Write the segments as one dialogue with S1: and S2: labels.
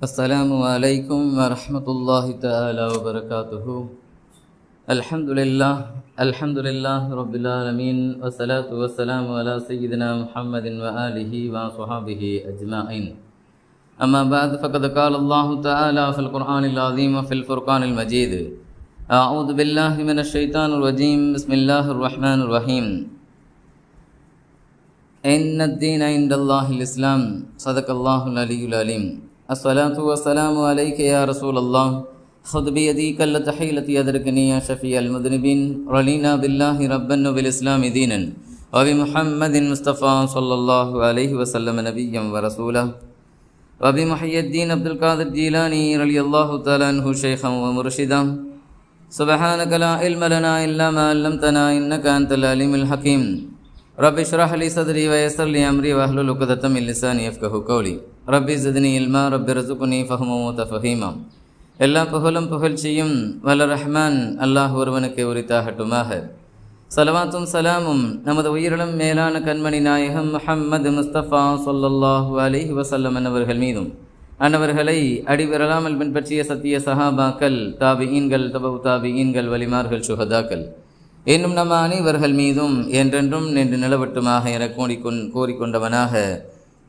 S1: السلام عليكم ورحمة الله تعالى وبركاته. الحمد لله الحمد لله رب العالمين والصلاة والسلام على سيدنا محمد وآله وصحابه أجمعين. أما بعد فقد قال الله تعالى في القرآن العظيم وفي الفرقان المجيد أعوذ بالله من الشيطان الرجيم بسم الله الرحمن الرحيم. إن الدين عند الله الإسلام صدق الله العلي العليم الصلاة والسلام عليك يا رسول الله. خذ بيدي كلة حيلتي أدركني يا شفيع المذنبين. رلينا بالله ربا وبالإسلام دينا. وبمحمد مصطفى صلى الله عليه وسلم نبيا ورسولا. وبمحي الدين عبد القادر الجيلاني رضي الله تعالى عنه شيخا ومرشدا. سبحانك لا علم لنا إلا ما علمتنا إنك أنت العليم الحكيم. ரபி ஷ்ரஹ் அலி சதுரி வயசர் லி அம்ரி வஹ்லு லுக்குதத்தம் இல்லிசான் எஃப்கஹு கௌலி ரபி ஜிதினி இல்மா ரப்பி ரசுகுனி ஃபஹமோ தஃபஹீமாம் எல்லா புகழும் புகழ்ச்சியும் வல்ல ரஹ்மான் அல்லாஹ் ஒருவனுக்கு உரித்தாகட்டுமாக சலவாத்தும் சலாமும் நமது உயிரிலும் மேலான கண்மணி நாயகம் முஹம்மது முஸ்தபா சொல்லல்லாஹு அலிஹி வசல்லம் அன்னவர்கள் மீதும் அன்னவர்களை அடிவிரலாமல் பின்பற்றிய சத்திய சஹாபாக்கள் தாபி ஈன்கள் தபு தாபி ஈன்கள் வலிமார்கள் சுகதாக்கள் இன்னும் நம்ம அனைவர்கள் மீதும் என்றென்றும் நின்று நிலவட்டுமாக என கோடிக்கொண் கோரிக்கொண்டவனாக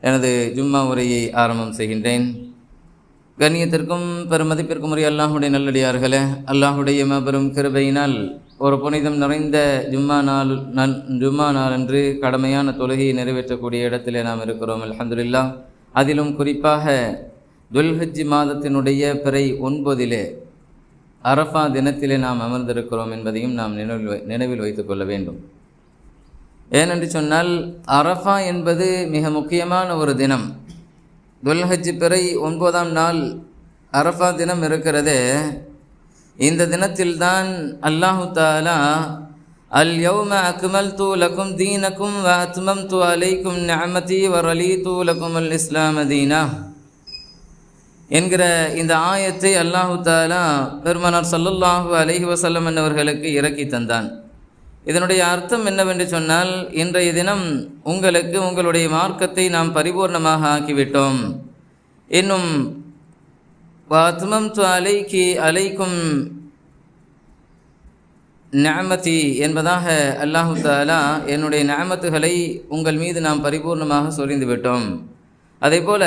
S1: எனது ஜும்மா உரையை ஆரம்பம் செய்கின்றேன். கண்ணியத்திற்கும் பெருமதிப்பிற்கும் உரிய அல்லாஹுடைய நல்லடியார்களே அல்லாஹுடைய மாபெரும் கிருபையினால் ஒரு புனிதம் நிறைந்த ஜும்மா நாள் நன் ஜும்மா நாளன்று கடமையான தொழுகையை நிறைவேற்றக்கூடிய இடத்திலே நாம் இருக்கிறோம் அலமதுல்லா அதிலும் குறிப்பாக துல்ஹஜ் மாதத்தினுடைய பிறை ஒன்பதிலே அரஃபா தினத்திலே நாம் அமர்ந்திருக்கிறோம் என்பதையும் நாம் நினைவில் நினைவில் வைத்துக் கொள்ள வேண்டும். ஏனென்று சொன்னால் அரஃபா என்பது மிக முக்கியமான ஒரு தினம். துல்ஹஜ் பிறை ஒன்பதாம் நாள் அரஃபா தினம் இருக்கிறதே. இந்த தினத்தில்தான் அல்லாஹு தாலா அல் யௌம அக்மல் தூ லக்கும் தீனக்கும் வ அத்மம் தூ அலைக்கும் நஅமதி வரலி தூ லக்கும் அல் இஸ்லாம தீனா. என்கிற இந்த ஆயத்தை அல்லாஹு தாலா பெருமனார் சல்லுல்லாஹு அலஹி வசல்லம் என்னவர்களுக்கு இறக்கி தந்தான். இதனுடைய அர்த்தம் என்னவென்று சொன்னால் இன்றைய தினம் உங்களுக்கு உங்களுடைய மார்க்கத்தை நாம் பரிபூர்ணமாக ஆக்கிவிட்டோம். இன்னும் வாத்மம் து அலைக்கு அலைக்கும் ஞாமதி என்பதாக அல்லாஹு தாலா என்னுடைய ஞாமத்துகளை உங்கள் மீது நாம் பரிபூர்ணமாக சொரிந்து விட்டோம் அதே போல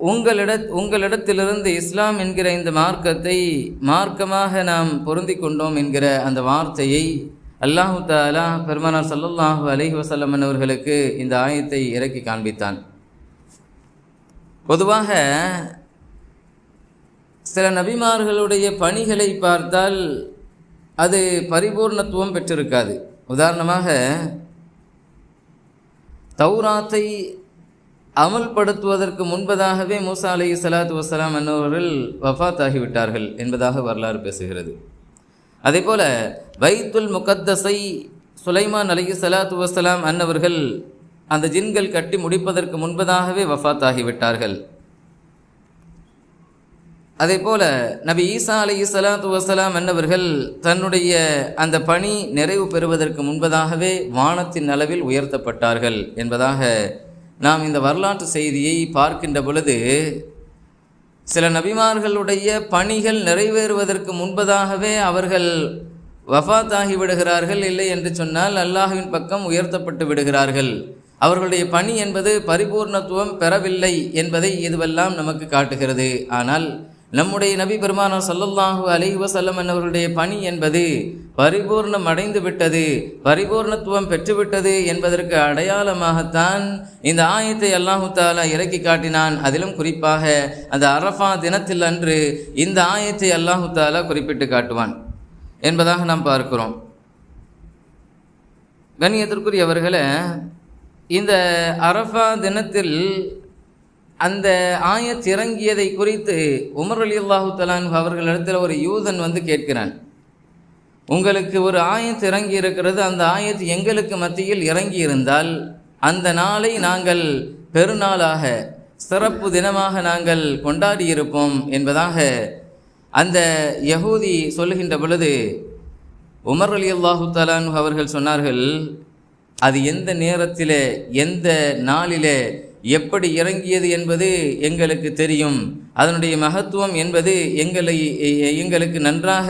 S1: உங்களிட உங்களிடத்திலிருந்து இஸ்லாம் என்கிற இந்த மார்க்கத்தை மார்க்கமாக நாம் பொருந்தி கொண்டோம் என்கிற அந்த வார்த்தையை அல்லாஹு தாலா பெருமானார் சல்லல்லாஹு அலஹி வசல்லமன் அவர்களுக்கு இந்த ஆயத்தை இறக்கி காண்பித்தான். பொதுவாக சில நபிமார்களுடைய பணிகளை பார்த்தால் அது பரிபூர்ணத்துவம் பெற்றிருக்காது. உதாரணமாக தௌராத்தை அமல்படுத்துவதற்கு முன்பதாகவே மூசா அலி சலாத்து வசலாம் என்னவர்கள் வஃத் ஆகிவிட்டார்கள் என்பதாக வரலாறு பேசுகிறது. அதே போல வைத்துல் முகத்தஸை சுலைமான் அலி சலாத்து வசலாம் அன்னவர்கள் அந்த ஜின்கள் கட்டி முடிப்பதற்கு முன்பதாகவே வஃத் ஆகிவிட்டார்கள் அதே போல நபி ஈசா அலி சலாத்து வசலாம் என்னவர்கள் தன்னுடைய அந்த பணி நிறைவு பெறுவதற்கு முன்பதாகவே வானத்தின் அளவில் உயர்த்தப்பட்டார்கள் என்பதாக நாம் இந்த வரலாற்று செய்தியை பார்க்கின்ற பொழுது சில நபிமார்களுடைய பணிகள் நிறைவேறுவதற்கு முன்பதாகவே அவர்கள் வஃத்தாகி விடுகிறார்கள் இல்லை என்று சொன்னால் அல்லாஹுவின் பக்கம் உயர்த்தப்பட்டு விடுகிறார்கள். அவர்களுடைய பணி என்பது பரிபூர்ணத்துவம் பெறவில்லை என்பதை இதுவெல்லாம் நமக்கு காட்டுகிறது. ஆனால் நம்முடைய நபி பெருமானார் சல்லல்லாஹு அலி வசல்லம் அவர்களுடைய பணி என்பது பரிபூர்ணம் அடைந்து விட்டது பரிபூர்ணத்துவம் பெற்றுவிட்டது என்பதற்கு அடையாளமாகத்தான் இந்த ஆயத்தை அல்லாஹு தாலா இறக்கி காட்டினான். அதிலும் குறிப்பாக அந்த அரஃபா தினத்தில் அன்று இந்த ஆயத்தை அல்லாஹு தாலா குறிப்பிட்டு காட்டுவான் என்பதாக நாம் பார்க்கிறோம். கண்ணியத்திற்குரியவர்களை இந்த அரஃபா தினத்தில் அந்த ஆயத் இறங்கியதை குறித்து உமர் அலி அல்லாஹு தலான் அவர்களிடத்தில் ஒரு யூதன் வந்து கேட்கிறான். உங்களுக்கு ஒரு ஆயத் இறங்கி இருக்கிறது அந்த ஆயத் எங்களுக்கு மத்தியில் இறங்கி இருந்தால் அந்த நாளை நாங்கள் பெருநாளாக சிறப்பு தினமாக நாங்கள் கொண்டாடி இருப்போம் என்பதாக அந்த யகூதி சொல்லுகின்ற பொழுது உமர் அலி அல்லாஹு தலான் அவர்கள் சொன்னார்கள் அது எந்த நேரத்தில் எந்த நாளிலே எப்படி இறங்கியது என்பது எங்களுக்கு தெரியும். அதனுடைய மகத்துவம் என்பது எங்களை எங்களுக்கு நன்றாக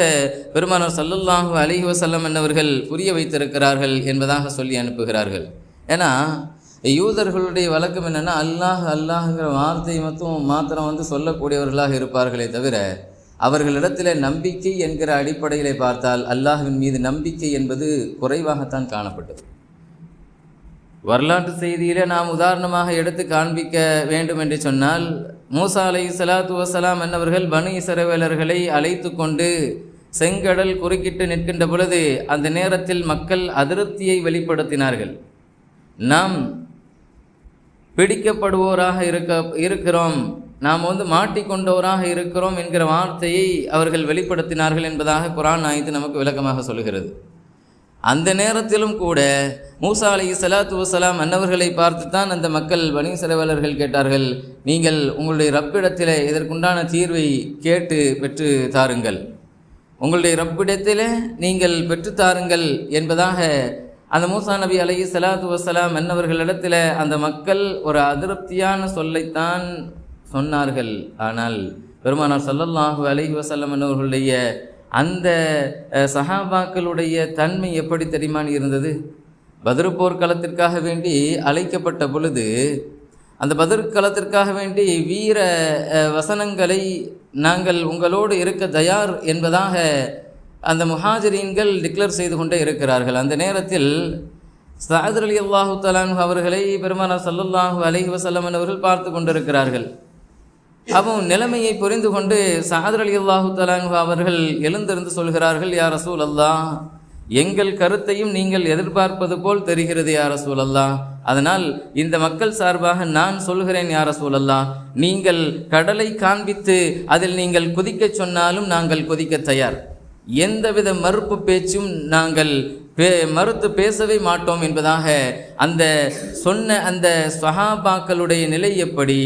S1: பெருமானார் சல்லுல்லாஹு அலிஹி வசல்லம் என்னவர்கள் புரிய வைத்திருக்கிறார்கள் என்பதாக சொல்லி அனுப்புகிறார்கள். ஏன்னா யூதர்களுடைய வழக்கம் என்னென்னா அல்லாஹ் அல்லாஹுங்கிற வார்த்தையை மட்டும் மாத்திரம் வந்து சொல்லக்கூடியவர்களாக இருப்பார்களே தவிர அவர்களிடத்தில் நம்பிக்கை என்கிற அடிப்படையிலே பார்த்தால் அல்லாஹின் மீது நம்பிக்கை என்பது குறைவாகத்தான் காணப்பட்டது. வரலாற்று செய்தியிலே நாம் உதாரணமாக எடுத்து காண்பிக்க வேண்டும் என்று சொன்னால் மூசா அலை சலாத்து வசலாம் என்னவர்கள் பனு இசரவேலர்களை அழைத்து கொண்டு செங்கடல் குறுக்கிட்டு நிற்கின்ற பொழுது அந்த நேரத்தில் மக்கள் அதிருப்தியை வெளிப்படுத்தினார்கள். நாம் பிடிக்கப்படுவோராக இருக்க இருக்கிறோம். நாம் வந்து மாட்டிக்கொண்டோராக இருக்கிறோம் என்கிற வார்த்தையை அவர்கள் வெளிப்படுத்தினார்கள் என்பதாக குரான் ஆயத்து நமக்கு விளக்கமாக சொல்கிறது. அந்த நேரத்திலும் கூட மூசா அலி சலாத்து வசலாம் அன்னவர்களை பார்த்து தான் அந்த மக்கள் வணி செலவாளர்கள் கேட்டார்கள் நீங்கள் உங்களுடைய ரப்பிடத்தில் இதற்குண்டான தீர்வை கேட்டு பெற்று தாருங்கள். உங்களுடைய ரப்பிடத்தில் நீங்கள் பெற்று தாருங்கள் என்பதாக அந்த மூசா நபி அலி சலாத்து வசலாம் அன்னவர்களிடத்தில் அந்த மக்கள் ஒரு அதிருப்தியான சொல்லைத்தான் சொன்னார்கள். ஆனால் பெருமானார் சல்லல்லாஹு அலி வசல்லம் அன்னவர்களுடைய அந்த சஹாபாக்களுடைய தன்மை எப்படி தெரியுமான்னு இருந்தது? பதிரு போர்க்களத்திற்காக வேண்டி அழைக்கப்பட்ட பொழுது அந்த பதிர் களத்திற்காக வேண்டி வீர வசனங்களை நாங்கள் உங்களோடு இருக்க தயார் என்பதாக அந்த முஹாஜரீன்கள் டிக்ளேர் செய்து கொண்டே இருக்கிறார்கள். அந்த நேரத்தில் சாதர் அலி அல்லாஹு தலான் அவர்களை பெருமானா சல்லுல்லாஹு அலஹி வசல்லமன் அவர்கள் பார்த்து கொண்டிருக்கிறார்கள். அவன் நிலைமையை புரிந்து கொண்டு சாதர் அலி அல்லாஹு தலாங்கு அவர்கள் எழுந்திருந்து சொல்கிறார்கள் யார் ரசூல் அல்லா எங்கள் கருத்தையும் நீங்கள் எதிர்பார்ப்பது போல் தெரிகிறது யார் ரசூல் அல்லா அதனால் இந்த மக்கள் சார்பாக நான் சொல்கிறேன் யார் ரசூல் அல்லா நீங்கள் கடலை காண்பித்து அதில் நீங்கள் குதிக்கச் சொன்னாலும் நாங்கள் குதிக்க தயார். எந்தவித மறுப்பு பேச்சும் நாங்கள் மறுத்து பேசவே மாட்டோம் என்பதாக அந்த சொன்ன அந்த சஹாபாக்களுடைய நிலை எப்படி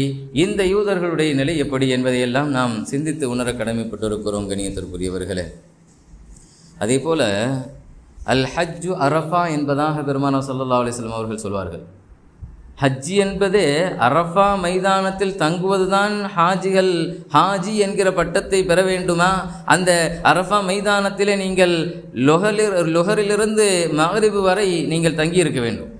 S1: இந்த யூதர்களுடைய நிலை எப்படி என்பதையெல்லாம் நாம் சிந்தித்து உணர கடமைப்பட்டிருக்கிறோம் கணியத்திற்குரியவர்களே அதே போல் அல் ஹஜ்ஜு அரஃபா என்பதாக பெருமானா சல்லா அலிஸ்லாம் அவர்கள் சொல்வார்கள். ஹஜ்ஜி என்பது அரஃபா மைதானத்தில் தங்குவதுதான் ஹாஜிகள். ஹாஜி என்கிற பட்டத்தை பெற வேண்டுமா? அந்த அரஃபா மைதானத்திலே நீங்கள் லொஹலிர் லொஹரிலிருந்து மகரிபு வரை நீங்கள் தங்கியிருக்க வேண்டும்.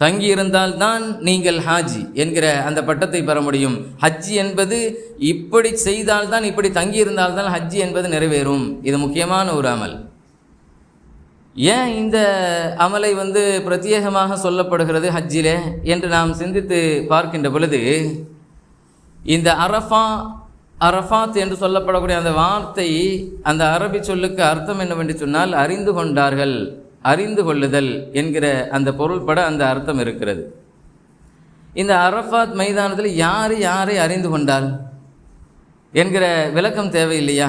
S1: தங்கியிருந்தால்தான் நீங்கள் ஹாஜி என்கிற அந்த பட்டத்தை பெற முடியும். ஹஜ்ஜி என்பது இப்படி செய்தால்தான் இப்படி தங்கியிருந்தால்தான் ஹஜ்ஜி என்பது நிறைவேறும். இது முக்கியமான ஒரு அமல். ஏன் இந்த அமலை வந்து பிரத்யேகமாக சொல்லப்படுகிறது ஹஜ்ஜிலே என்று நாம் சிந்தித்து பார்க்கின்ற பொழுது இந்த அரஃபா அரஃபாத் என்று சொல்லப்படக்கூடிய அந்த வார்த்தை அந்த அரபி சொல்லுக்கு அர்த்தம் என்னவென்று சொன்னால் அறிந்து கொண்டார்கள் அறிந்து கொள்ளுதல் என்கிற அந்த பொருள்பட அந்த அர்த்தம் இருக்கிறது. இந்த அரஃபாத் மைதானத்தில் யார் யாரை அறிந்து கொண்டால் என்கிற விளக்கம் தேவையில்லையா?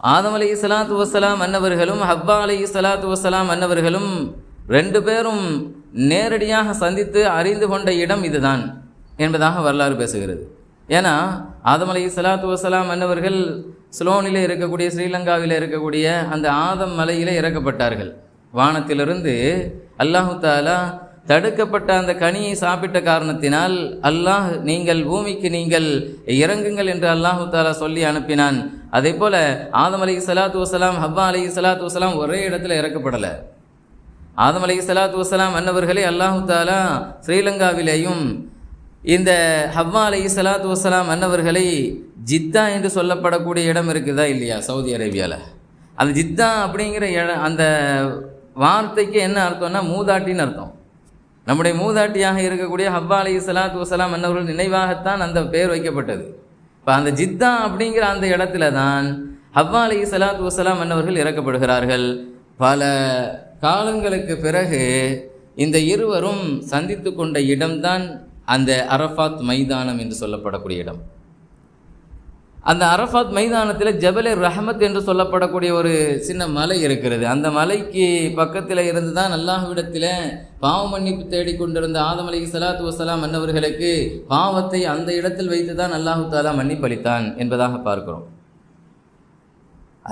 S1: ஆதம் அலி இஸ்லாத்து வசலாம் அன்னவர்களும் ஹப்பா அலி இஸ்லாத்து வசலாம் அன்னவர்களும் ரெண்டு பேரும் நேரடியாக சந்தித்து அறிந்து கொண்ட இடம் இதுதான் என்பதாக வரலாறு பேசுகிறது. ஏன்னா ஆதம் அலி சலாத்து வசலாம் அன்னவர்கள் ஸ்லோனில் இருக்கக்கூடிய ஸ்ரீலங்காவில் இருக்கக்கூடிய அந்த ஆதம் மலையில் இறக்கப்பட்டார்கள். வானத்திலிருந்து அல்லாஹு தாலா தடுக்கப்பட்ட அந்த கனியை சாப்பிட்ட காரணத்தினால் அல்லாஹ் நீங்கள் பூமிக்கு நீங்கள் இறங்குங்கள் என்று அல்லாஹு தாலா சொல்லி அனுப்பினான். அதே போல் ஆதம் அலி சலாத்து வசலாம் ஹவ்வா அலி சலாத்து வசலாம் ஒரே இடத்துல இறக்கப்படலை. ஆதம் அலி சலாத்து வசலாம் அன்னவர்களே அல்லாஹு தாலா ஸ்ரீலங்காவிலேயும் இந்த ஹவ்வா அலி சலாத்து வசலாம் அன்னவர்களை ஜித்தா என்று சொல்லப்படக்கூடிய இடம் இருக்குதா இல்லையா சவுதி அரேபியாவில் அந்த ஜித்தா அப்படிங்கிற இடம் அந்த வார்த்தைக்கு என்ன அர்த்தம்னா மூதாட்டின்னு அர்த்தம். நம்முடைய மூதாட்டியாக இருக்கக்கூடிய ஹவ்வா அலி சலாத்து வசலாம் அன்னவர்கள் நினைவாகத்தான் அந்த பெயர் வைக்கப்பட்டது. இப்போ அந்த ஜித்தா அப்படிங்கிற அந்த இடத்துல தான் ஹவ்வா அலி சலாத்து வசலாம் அன்னவர்கள் இறக்கப்படுகிறார்கள். பல காலங்களுக்கு பிறகு இந்த இருவரும் சந்தித்து கொண்ட இடம்தான் அந்த அரஃபாத் மைதானம் என்று சொல்லப்படக்கூடிய இடம். அந்த அரஃபாத் மைதானத்தில் ஜபலே ரஹமத் என்று சொல்லப்படக்கூடிய ஒரு சின்ன மலை இருக்கிறது. அந்த மலைக்கு பக்கத்தில் இருந்து தான் அல்லாஹ்விடத்தில் பாவ மன்னிப்பு தேடிக்கொண்டிருந்த ஆதம் அலி சலாத்து வசலாம் அன்னவர்களுக்கு பாவத்தை அந்த இடத்தில் வைத்து தான் அல்லாஹு தாலா மன்னிப்பளித்தான் என்பதாக பார்க்கிறோம்.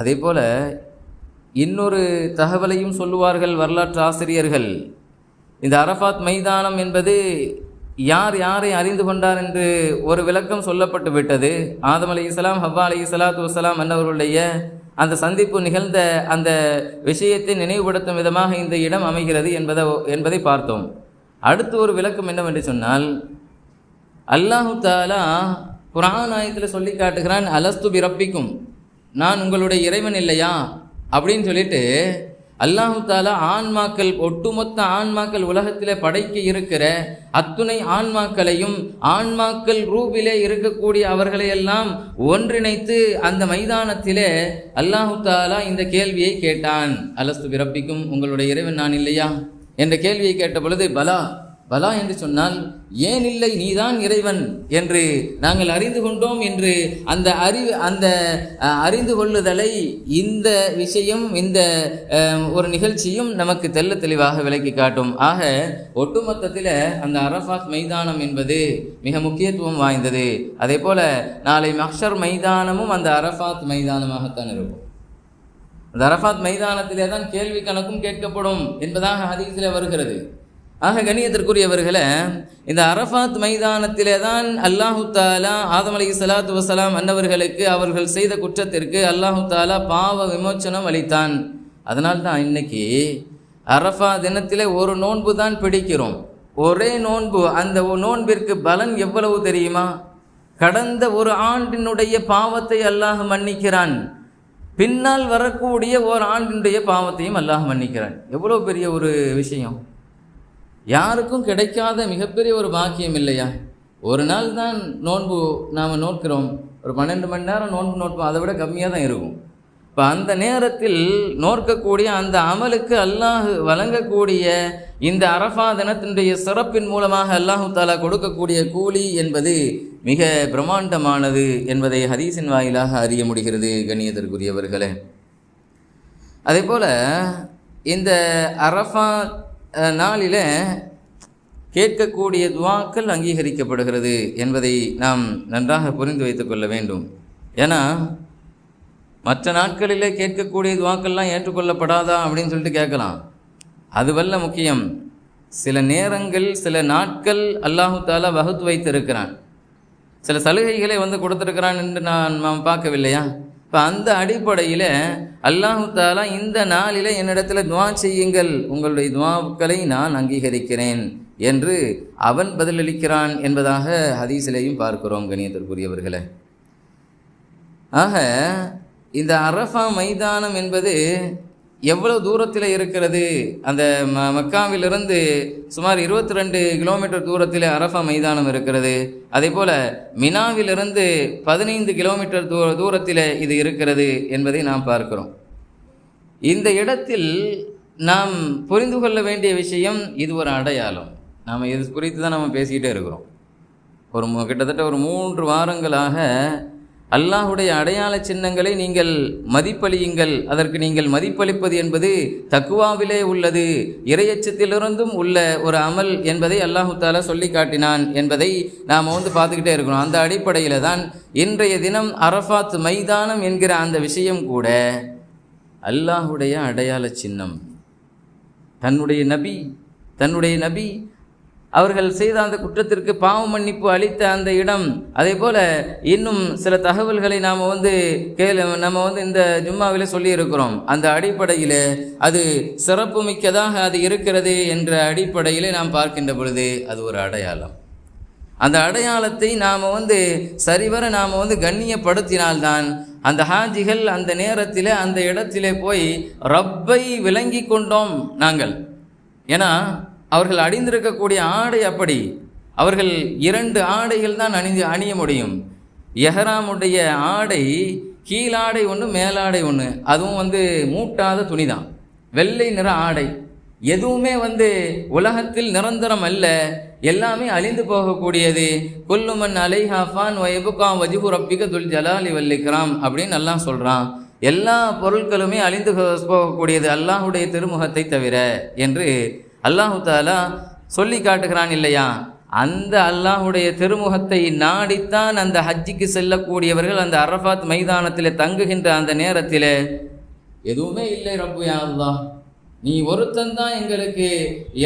S1: அதே போல் இன்னொரு தகவலையும் சொல்லுவார்கள் வரலாற்று ஆசிரியர்கள். இந்த அரஃபாத் மைதானம் என்பது யார் யாரை அறிந்து கொண்டார் என்று ஒரு விளக்கம் சொல்லப்பட்டு விட்டது. ஆதம் அலி இஸ்லாம் ஹவ்வா அலி இஸ்லாத்து வசலாம் அன்னவர்களுடைய அந்த சந்திப்பு நிகழ்ந்த அந்த விஷயத்தை நினைவுபடுத்தும் விதமாக இந்த இடம் அமைகிறது என்பதை என்பதை பார்த்தோம். அடுத்து ஒரு விளக்கம் என்னவென்று சொன்னால் அல்லாஹு தாலா குரான் ஆயத்தில் சொல்லி காட்டுகிறான் அலஸ்து பிறப்பிக்கும் நான் உங்களுடைய இறைவன் இல்லையா? அப்படின்னு சொல்லிட்டு அல்லாஹு தாலா ஆன்மாக்கள் ஒட்டுமொத்த ஆன்மாக்கள் உலகத்தில் படைக்க இருக்கிற அத்துணை ஆன்மாக்களையும் ஆன்மாக்கள் ரூபிலே இருக்கக்கூடிய அவர்களையெல்லாம் ஒன்றிணைத்து அந்த மைதானத்திலே அல்லாஹு தாலா இந்த கேள்வியை கேட்டான். அலஸ்து பிறப்பிக்கும் உங்களுடைய இறைவன் நான் இல்லையா? என்ற கேள்வியை கேட்ட பொழுது பலா பலா என்று சொன்னால் ஏன் இல்லை நீதான் இறைவன்? என்று நாங்கள் அறிந்து கொண்டோம் என்று அந்த அறிவு அந்த அறிந்து கொள்ளுதலை இந்த விஷயம் இந்த ஒரு நிகழ்ச்சியும் நமக்கு தெல்ல தெளிவாக விளக்கி காட்டும். ஆக ஒட்டுமொத்தத்தில் அந்த அரஃபாத் மைதானம் என்பது மிக முக்கியத்துவம் வாய்ந்தது. அதே போல நாளை மக்ஷர் மைதானமும் அந்த அரஃபாத் மைதானமாகத்தான் இருக்கும். அந்த அரஃபாத் மைதானத்திலே தான் கேள்வி கணக்கும் கேட்கப்படும் என்பதாக ஹதீஸில் வருகிறது. ஆக கணியத்திற்குரியவர்களை இந்த அரஃபாத் மைதானத்திலே தான் அல்லாஹு தாலா ஆதம் அலி சலாத்து வசலாம் அன்னவர்களுக்கு அவர்கள் செய்த குற்றத்திற்கு அல்லாஹு தாலா பாவ விமோச்சனம் அளித்தான். அதனால் தான் இன்னைக்கு அரஃபா தினத்திலே ஒரு நோன்பு தான் பிடிக்கிறோம். ஒரே நோன்பு அந்த நோன்பிற்கு பலன் எவ்வளவு தெரியுமா? கடந்த ஒரு ஆண்டினுடைய பாவத்தை அல்லாஹ் மன்னிக்கிறான். பின்னால் வரக்கூடிய ஒரு ஆண்டினுடைய பாவத்தையும் அல்லாஹ் மன்னிக்கிறான். எவ்வளோ பெரிய ஒரு விஷயம். யாருக்கும் கிடைக்காத மிகப்பெரிய ஒரு பாக்கியம் இல்லையா? ஒரு நாள் தான் நோன்பு நாம் நோக்கிறோம். ஒரு பன்னெண்டு மணி நேரம் நோன்பு நோட்போம். அதை விட கம்மியாக தான் இருக்கும். இப்போ அந்த நேரத்தில் நோற்கக்கூடிய அந்த அமலுக்கு அல்லாஹ் வழங்கக்கூடிய இந்த அரஃபா தினத்தினுடைய சிறப்பின் மூலமாக அல்லாஹு தாலா கொடுக்கக்கூடிய கூலி என்பது மிக பிரம்மாண்டமானது என்பதை ஹதீஸின் வாயிலாக அறிய முடிகிறது கணியத்திற்குரியவர்களே அதே போல் இந்த அரஃபா நாளில் கேட்கக்கூடிய துவாக்கள் அங்கீகரிக்கப்படுகிறது என்பதை நாம் நன்றாக புரிந்து வைத்துக் கொள்ள வேண்டும். ஏன்னா மற்ற நாட்களிலே கேட்கக்கூடிய துவாக்கள்லாம் ஏற்றுக்கொள்ளப்படாதா அப்படின்னு சொல்லிட்டு கேட்கலாம். அதுவல்ல முக்கியம். சில நேரங்கள் சில நாட்கள் அல்லாஹு தாலா வகுத்து வைத்திருக்கிறான். சில சலுகைகளை வந்து கொடுத்துருக்கிறான் என்று நான் நாம் பார்க்கவில்லையா? இப்போ அந்த அடிப்படையில் அல்லாஹு தாலா இந்த நாளில் என்னிடத்தில் துவா செய்யுங்கள். உங்களுடைய துவாக்களை நான் அங்கீகரிக்கிறேன் என்று அவன் பதிலளிக்கிறான் என்பதாக ஹதீஸிலையும் பார்க்கிறோம் கணியத்திற்குரியவர்களே ஆக இந்த அரஃபா மைதானம் என்பது எவ்வளவு தூரத்தில் இருக்கிறது? அந்த ம மக்காவிலிருந்து சுமார் இருபத்தி ரெண்டு கிலோமீட்டர் தூரத்தில் அரஃபா மைதானம் இருக்கிறது. அதே போல் மினாவிலிருந்து பதினைந்து கிலோமீட்டர் தூர தூரத்தில் இது இருக்கிறது என்பதை நாம் பார்க்கிறோம். இந்த இடத்தில் நாம் புரிந்து கொள்ள வேண்டிய விஷயம் இது ஒரு அடையாளம். நாம் இது குறித்து தான் நம்ம பேசிக்கிட்டே இருக்கிறோம். ஒரு கிட்டத்தட்ட ஒரு மூன்று வாரங்களாக அல்லாஹுடைய அடையாள சின்னங்களை நீங்கள் மதிப்பளியுங்கள். அதற்கு நீங்கள் மதிப்பளிப்பது என்பது தக்குவாவிலே உள்ளது. இறையச்சத்திலிருந்தும் உள்ள ஒரு அமல் என்பதை அல்லாஹு தாலா சொல்லி காட்டினான் என்பதை நாம் வந்து பார்த்துக்கிட்டே இருக்கிறோம் அந்த அடிப்படையில் தான் இன்றைய தினம் அரஃபாத் மைதானம் என்கிற அந்த விஷயம் கூட அல்லாஹுடைய அடையாள சின்னம். தன்னுடைய நபி தன்னுடைய நபி அவர்கள் செய்த அந்த குற்றத்திற்கு பாவ மன்னிப்பு அளித்த அந்த இடம். அதே போல் இன்னும் சில தகவல்களை நாம் வந்து கேள நம்ம வந்து இந்த ஜும்மாவில் சொல்லியிருக்கிறோம். அந்த அடிப்படையில் அது சிறப்புமிக்கதாக அது இருக்கிறது என்ற அடிப்படையில் நாம் பார்க்கின்ற பொழுது அது ஒரு அடையாளம். அந்த அடையாளத்தை நாம் வந்து சரிவர நாம் வந்து கண்ணியப்படுத்தினால்தான் அந்த ஹாஜிகள் அந்த நேரத்தில் அந்த இடத்திலே போய் ரப்பை விளங்கி கொண்டோம் நாங்கள். ஏன்னா அவர்கள் அணிந்திருக்கக்கூடிய ஆடை அப்படி. அவர்கள் இரண்டு ஆடைகள் தான் அணிந்து அணிய முடியும். எஹராமுடைய ஆடை கீழாடை ஒன்று மேலாடை ஒன்று அதுவும் வந்து மூட்டாத துணி தான் வெள்ளை நிற ஆடை. எதுவுமே வந்து உலகத்தில் நிரந்தரம் அல்ல. எல்லாமே அழிந்து போகக்கூடியது. கொல்லுமன் அலைஹாஃபான் வயபுகா வஜுகு ரப்பிக துல் ஜலாலி வல்லிக்ராம் அப்படின்னு எல்லாம் சொல்கிறான் எல்லா பொருட்களுமே அழிந்து போ- போகக்கூடியது அல்லாஹுடைய திருமுகத்தை தவிர. என்று அல்லாஹு தாலா சொல்லி காட்டுகிறான் இல்லையா? அந்த அல்லாஹுடைய திருமுகத்தை நாடித்தான் அந்த ஹஜ்ஜிக்கு செல்லக்கூடியவர்கள் அந்த அரஃபாத் மைதானத்தில் தங்குகின்ற அந்த நேரத்தில் எதுவுமே இல்லை ரப்பு யாருதா அல்லாஹ். நீ ஒருத்தன் தான் எங்களுக்கு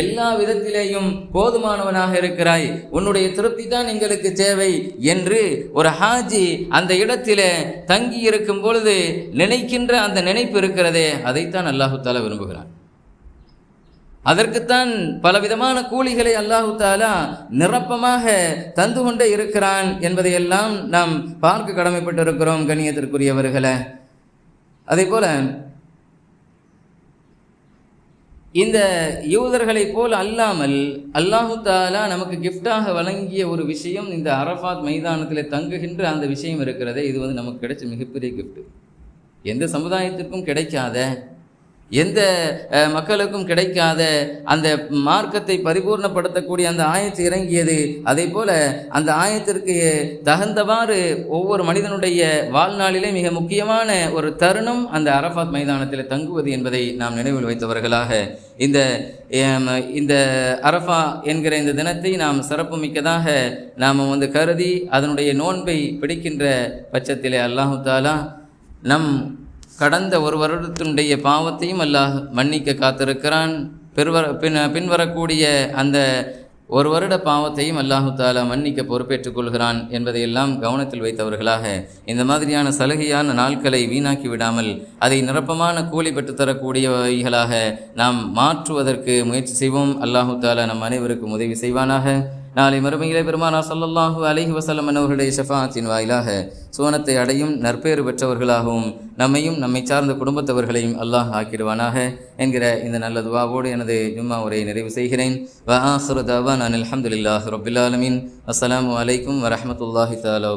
S1: எல்லா விதத்திலேயும் போதுமானவனாக இருக்கிறாய். உன்னுடைய திருப்தி தான் எங்களுக்கு தேவை என்று ஒரு ஹாஜி அந்த இடத்திலே தங்கி இருக்கும் பொழுது நினைக்கின்ற அந்த நினைப்பு இருக்கிறதே அதைத்தான் அல்லாஹு தாலா விரும்புகிறான். அதற்குத்தான் பலவிதமான கூலிகளை அல்லாஹு தாலா நிரப்பமாக தந்து கொண்டே இருக்கிறான் என்பதையெல்லாம் நாம் பார்க்க கடமைப்பட்டிருக்கிறோம் கண்ணியத்திற்குரியவர்களை. அதே போல இந்த யூதர்களைப் போல் அல்லாமல் அல்லாஹு தாலா நமக்கு கிஃப்டாக வழங்கிய ஒரு விஷயம் இந்த அரஃபாத் மைதானத்தில் தங்குகின்ற அந்த விஷயம் இருக்கிறதே. இது வந்து நமக்கு கிடைச்ச மிகப்பெரிய கிஃப்ட் எந்த சமுதாயத்திற்கும் கிடைக்காத எந்த மக்களுக்கும் கிடைக்காத அந்த மார்க்கத்தை பரிபூர்ணப்படுத்தக்கூடிய அந்த ஆயத்து இறங்கியது. அதே போல அந்த ஆயத்திற்கு தகுந்தவாறு ஒவ்வொரு மனிதனுடைய வாழ்நாளிலே மிக முக்கியமான ஒரு தருணம் அந்த அரஃபாத் மைதானத்தில் தங்குவது என்பதை நாம் நினைவில் வைத்தவர்களாக இந்த இந்த அரஃபா என்கிற இந்த தினத்தை நாம் சிறப்புமிக்கதாக நாம் வந்து கருதி அதனுடைய நோன்பை பிடிக்கின்ற பட்சத்திலே அல்லாஹு தாலா நம் கடந்த ஒரு வருடத்தினுடைய பாவத்தையும் அல்லாஹ் மன்னிக்க காத்திருக்கிறான். பெருவர பின் பின்வரக்கூடிய அந்த ஒரு வருட பாவத்தையும் அல்லாஹு தாலா மன்னிக்க பொறுப்பேற்றுக் கொள்கிறான் என்பதையெல்லாம் கவனத்தில் வைத்தவர்களாக. இந்த மாதிரியான சலுகையான நாட்களை வீணாக்கி விடாமல் அதை நிரப்பமான கூலி பெற்றுத்தரக்கூடியவைகளாக நாம் மாற்றுவதற்கு முயற்சி செய்வோம். அல்லாஹு தாலா நம் அனைவருக்கும் உதவி செய்வானாக. நாளை மறுமையிலே பெருமானா சல்லல்லாஹு அலஹி வஸல்லம் அவர்களுடைய ஷஃபாத்தின் வாயிலாக சுவனத்தை அடையும் நற்பேறு பெற்றவர்களாகவும் நம்மையும் நம்மை சார்ந்த குடும்பத்தவர்களையும் அல்லாஹ் ஆக்கிடுவானாக என்கிற இந்த நல்ல துவாவோடு எனது ஜும்மா உரையை நிறைவு செய்கிறேன். வ ஆஹிரு தவான் அனில் அல்ஹம்துலில்லாஹி ரப்பில் ஆலமீன். அஸ்ஸலாமு அலைக்கும் வரஹ்மத்துல்லாஹி தஆலா